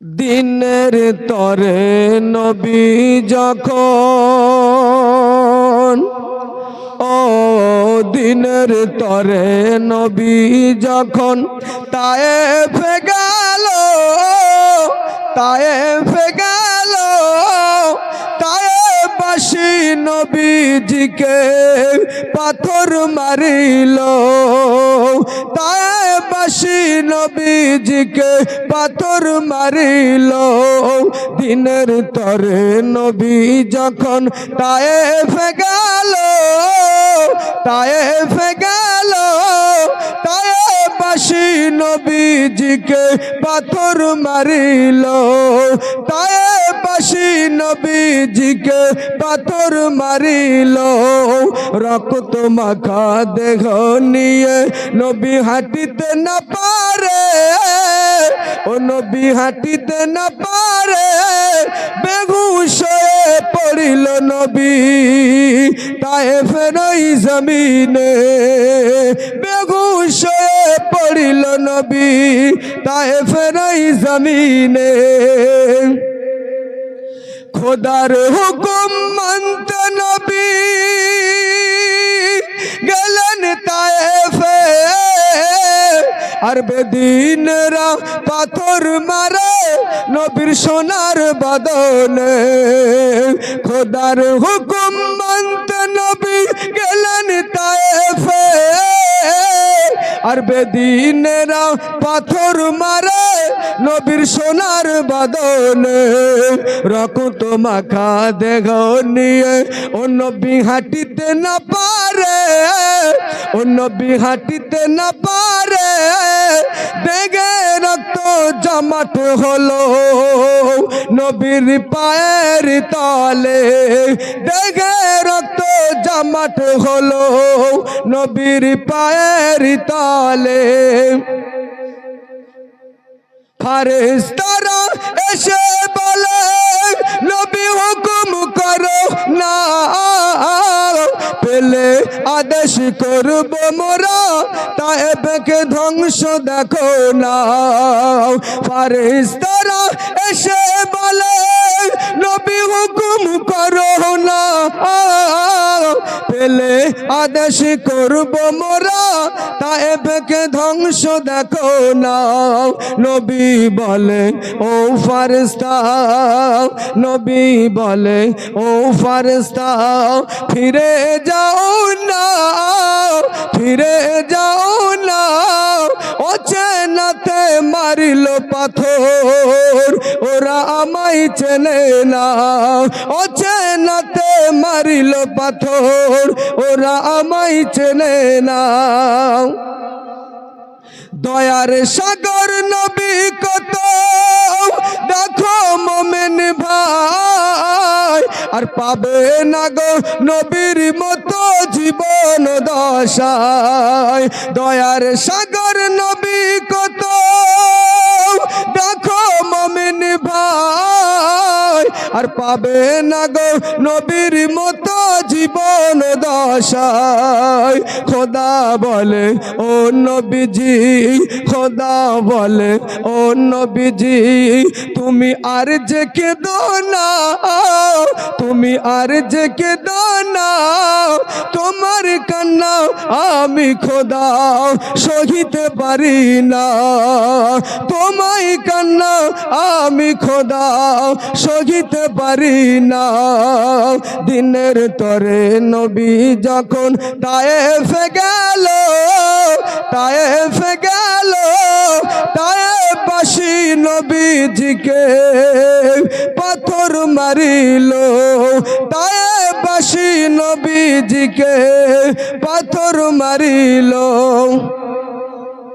দিনের তরে নবী যখন ও দিনের তরে নবী যখন তায়ে ফে নবীজিকে পাথর মারিল। তায়ে বাসি নবীজিকে পাথর মারিল। দিনের তরে নবী যখন তায়ে ফেগাল তায়ে ফে গেল তায়ে বাসি নবীজিকে পাথর মারিল। তায়ে নবীজিকে পাথর মারিল। রক্ত মাখা দেহ নিয়ে নবী হাঁটিতে না পারে। ও নবী হাঁটিতে না পারে। বেগুস পড়িল নবী। তাই ফেরই জমিনে বেগুস পড়িল নবী। তায়ে ফেরই জমিনে খোদার হুকুম মানতে নবী গেলেন তায়েফে। আর বেদিনরা পাথর মারে নবীর সোনার বদলে। খোদার হুকুম মানতে নবী গেলেন তায়েফে। আর বেদিনেরা পাথর মারে নবীর সোনার বদলে। রক্ত মাখা দেহ নিয়ে। ও নবী হাঁটিতে না পারে। ও নবী হাঁটিতে না পারে। দেখে রক্ত জমাট হলো নবীর পায়ের তলে। দেখে রক্ত জমাট হলো নবীর পায়ের তলে। ফারেস্তারা এসে বলে পেলে আদেশ করব মোরা তায়েবকে ধ্বংস দেখো না ফারেস্তারা এসে বলে, নবী হুকুম করো না পেলে আদেশ করব মোরা, তায়েবকে ধ্বংস দেখো না। নবী বলে, ও ফারস্তা, নবী বলে, ও ফারস্তা, ফিরে যাও না, ফিরে যাও মারিল পাথর, ওরা আমায় চেনে না। ও চেনাতে মারিল পাথর, ওরা আমায় চেনে না। দয়ার সাগর নবী কত, দেখো মোমেন ভাই, আর পাবে না গো নবীর মতো জীবন দশায়। দয়ার সাগর নবী কত আর পাবে না গো নবীর মতো। জীবন দশায়। খোদা বলে, ও নবীজি, খোদা বলে, ও নবীজি, তুমি আর যে কে না, তুমি আর যে কে না, তোমার কান্না আমি খোদা সহিতে পারি না। তোমায় কান্না আমি খোদা সহিতে পারি না। দিনের তরে নবী যখন টায়েফে গেল টায়েফে গেল তায়ে বাসি নবীজিকে পাথর মারিল তায়ে বাসি নবীজিকে পাথর মারিল।